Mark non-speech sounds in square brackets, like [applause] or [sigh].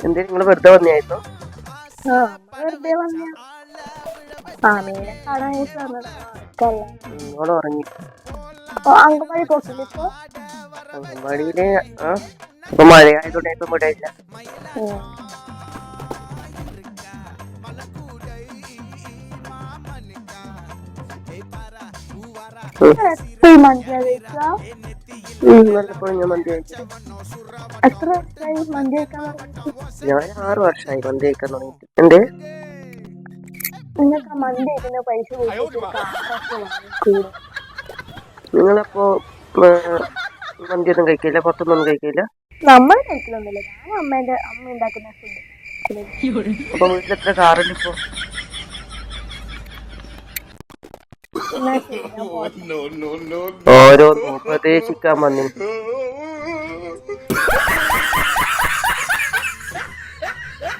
എന്തേ നിങ്ങൾ വെറുതെ വന്നായിരുന്നു ആ വെറുതെ വന്ന ആമീനെ കാണാനായിട്ട് വന്നതാ ഉറങ്ങി. പോക്കില്ല ഇപ്പൊ? അംഗൻവാടിയിൽ ആ ഇപ്പൊ മഴയായതുകൊണ്ട് ഇപ്പൊ ഇവിടെ ഇല്ല വല്ലപ്പോഴും ഞാൻ മന്തി കഴിച്ചു എത്ര വർഷമായി മന്തി കഴിക്കാൻ ഞാൻ ആറ് വർഷമായി മന്തി കഴിക്കാൻ തുടങ്ങിയിട്ട് എന്തേ നിങ്ങൾക്ക് മന്തി കഴിക്കുന്ന പൈസ നിങ്ങളപ്പോ മന്തി ഒന്നും കഴിക്കില്ല പുറത്തൊന്നും കഴിക്കില്ല നമ്മൾ കഴിക്കലൊന്നുമില്ല ഞാൻ അമ്മേന്റെ അമ്മ ഉണ്ടാക്കുന്ന ഫുഡ് അപ്പൊ വീട്ടിലെത്ര കാറുണ്ട് ഇപ്പൊ ഓരോന്ന് ഉപദേശിക്കാൻ വന്നു [laughs]